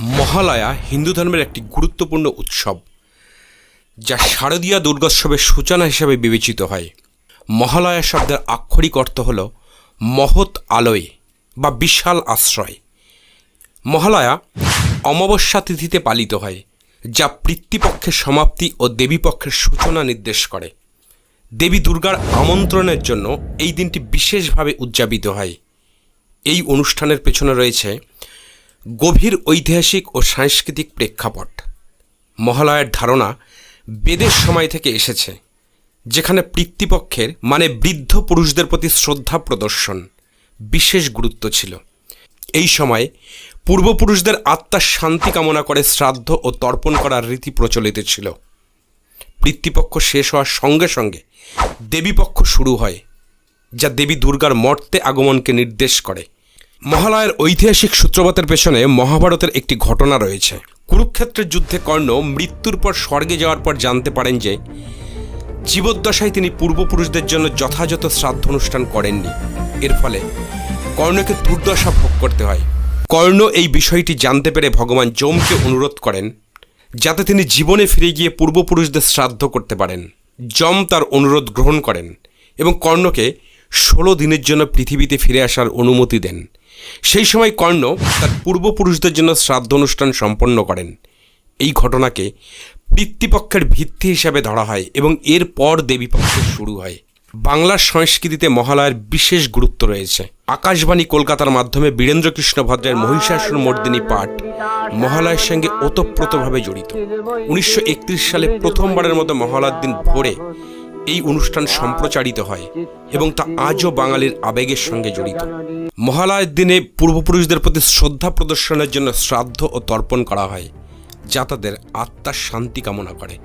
মহালয়া হিন্দু ধর্মের একটি গুরুত্বপূর্ণ উৎসব, যা শারদীয়া দুর্গোৎসবের সূচনা হিসেবে বিবেচিত হয়। মহালয়া শব্দের আক্ষরিক অর্থ হল মহৎ আলোয় বা বিশাল আশ্রয়। মহালয়া অমাবস্যা তিথিতে পালিত হয়, যা পিতৃপক্ষের সমাপ্তি ও দেবীপক্ষের সূচনা নির্দেশ করে। দেবী দুর্গার আমন্ত্রণের জন্য এই দিনটি বিশেষভাবে উদযাপিত হয়। এই অনুষ্ঠানের পেছনে রয়েছে গভীর ঐতিহাসিক ও সাংস্কৃতিক প্রেক্ষাপট। মহালয়ার ধারণা বেদের সময় থেকে এসেছে, যেখানে পিতৃপক্ষের মানে বৃদ্ধ পুরুষদের প্রতি শ্রদ্ধা প্রদর্শন, বিশেষ গুরুত্ব ছিল। এই সময় পূর্বপুরুষদের আত্মার শান্তি কামনা করে শ্রাদ্ধ ও তর্পণ করার রীতি প্রচলিত ছিল। পিতৃপক্ষ শেষ হওয়ার সঙ্গে সঙ্গে দেবীপক্ষ শুরু হয়, যা দেবী দুর্গার মর্তে আগমনকে নির্দেশ করে। মহালয়ের ঐতিহাসিক সূত্রপাতের পেছনে মহাভারতের একটি ঘটনা রয়েছে। কুরুক্ষেত্রের যুদ্ধে কর্ণ মৃত্যুর পর স্বর্গে যাওয়ার পর জানতে পারেন যে, জীবদ্দশায় তিনি পূর্বপুরুষদের জন্য যথাযথ শ্রাদ্ধ অনুষ্ঠান করেননি। এর ফলে কর্ণকে দুর্দশা ভোগ করতে হয়। কর্ণ এই বিষয়টি জানতে পেরে ভগবান যমকে অনুরোধ করেন, যাতে তিনি জীবনে ফিরে গিয়ে পূর্বপুরুষদের শ্রাদ্ধ করতে পারেন। যম তার অনুরোধ গ্রহণ করেন এবং কর্ণকে ষোলো দিনের জন্য পৃথিবীতে ফিরে আসার অনুমতি দেন। সেই সময় কর্ণ তার পূর্বপুরুষদের জন্য শ্রাদ্ধ অনুষ্ঠান সম্পন্ন করেন। এই ঘটনাকে পিতৃপক্ষের ভিত্তি হিসাবে ধরা হয় এবং এরপর দেবীপক্ষের শুরু হয়। বাংলার সংস্কৃতিতে মহালয়ার বিশেষ গুরুত্ব রয়েছে। আকাশবাণী কলকাতার মাধ্যমে বীরেন্দ্রকৃষ্ণ ভদ্রের মহিষাসুর মর্দিনী পাঠ মহালয়ের সঙ্গে ওতপ্রোতভাবে জড়িত। উনিশশো একত্রিশ সালে প্রথমবারের মতো মহালয়ার দিন ভোরে এই অনুষ্ঠান সম্প্রচারিত হয় এবং তা আজও বাঙালির আবেগের সঙ্গে জড়িত। মহালয়ের দিনে পূর্বপুরুষদের প্রতি শ্রদ্ধা প্রদর্শনের জন্য শ্রাদ্ধ ও তর্পণ করা হয়, যা তাদের আত্মার শান্তি কামনা করে।